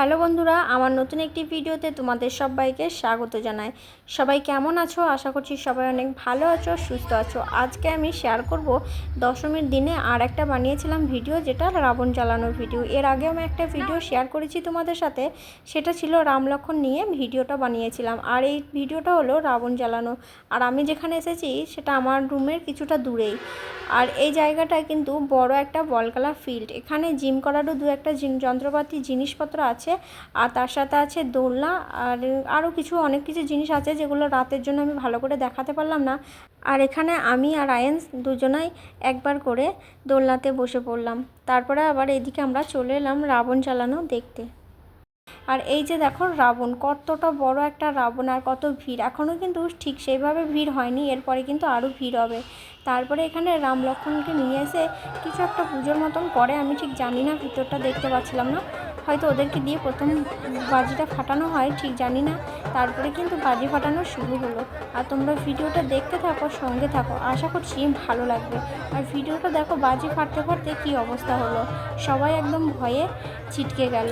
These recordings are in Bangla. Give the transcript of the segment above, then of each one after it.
হ্যালো বন্ধুরা, আমার নতুন একটি ভিডিওতে তোমাদের সবাইকে স্বাগত জানাই। সবাই কেমন আছো? আশা করছি সবাই অনেক ভালো আছো, সুস্থ আছো। আজকে আমি শেয়ার করব দশমীর দিনে আর একটা বানিয়েছিলাম ভিডিও যেটা রাবণ জ্বালানোর ভিডিও এর আগে আমি একটা ভিডিও শেয়ার করেছি তোমাদের সাথে। সেটা ছিল রাম লক্ষণ নিয়ে ভিডিওটা বানিয়েছিলাম। আর এই ভিডিওটা হলো রাবণ জ্বালানো। আর আমি যেখানে এসেছি, সেটা আমার রুমের কিছুটা দূরেই। আর এই জায়গাটায় কিন্তু বড় একটা বলকালা ফিল্ড এখানে জিম করারও দু একটা যন্ত্রপাতি, জিনিসপত্র আছে। আর তার সাথে আছে দোলনা আর আরও কিছু অনেক কিছু জিনিস আছে যেগুলো রাতের জন্য আমি ভালো করে দেখাতে পারলাম না। আর এখানে আমি আর আয়েন্স দুজনাই একবার করে দোলনাতে বসে পড়লাম। তারপরে আবার এদিকে আমরা চলে এলাম রাবণ চালানো দেখতে। আর এই যে দেখো রাবণ, কতটা বড় একটা রাবণ আর কত ভিড়। এখনও কিন্তু ঠিক সেইভাবে ভিড় হয়নি, এরপরে কিন্তু আরও ভিড় হবে। তারপরে এখানে রাম লক্ষ্মণকে নিয়ে এসে কিছু একটা পুজোর মতন করে, আমি ঠিক জানি না, ভিতরটা দেখতে পাচ্ছিলাম না। হয়তো ওদেরকে দিয়ে প্রথম বাজিটা ফাটানো হয়, ঠিক জানি না। তারপরে কিন্তু বাজি ফাটানো শুরু হলো। আর তোমরা ভিডিওটা দেখতে থাকো, সঙ্গে থাকো। আশা করছি ভালো লাগবে। আর ভিডিওটা দেখো বাজি ফাটতে ফাটতে কী অবস্থা হলো। সবাই একদম ভয়ে ছিটকে গেল।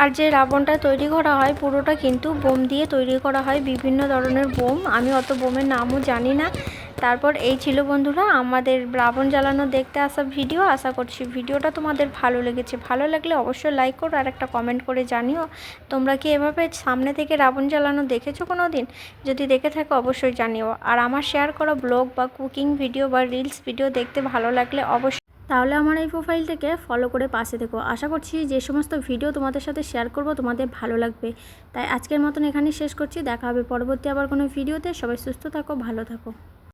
আর যে রাবণটা তৈরি করা হয়, পুরোটা কিন্তু বোম দিয়ে তৈরি করা হয়, বিভিন্ন ধরনের বোম। আমি অত বোমের নামও জানি না। তারপর এই ছিল বন্ধুরা আমাদের রাবণ জ্বালানো দেখতে আসা ভিডিও। আশা করছি ভিডিওটা তোমাদের ভালো লেগেছে। ভালো লাগলে অবশ্যই লাইক করো আর একটা কমেন্ট করে জানিও। তোমরা কি এভাবে সামনে থেকে রাবণ জ্বালানো দেখেছ কোনো দিন যদি দেখে থাকো অবশ্যই জানিও। আর আমার শেয়ার করা ব্লগ বা কুকিং ভিডিও বা রিলস ভিডিও দেখতে ভালো লাগলে অবশ্যই তাহলে আমার এই প্রোফাইলটাকে ফলো করে পাশে থেকো। আশা করছি যে সমস্ত ভিডিও তোমাদের সাথে শেয়ার করব, তোমাদের ভালো লাগবে। তাই আজকের মতন এখানে শেষ করছি। দেখা হবে পরবর্তী আবার কোনো ভিডিওতে সবাই সুস্থ থাকো, ভালো থাকো।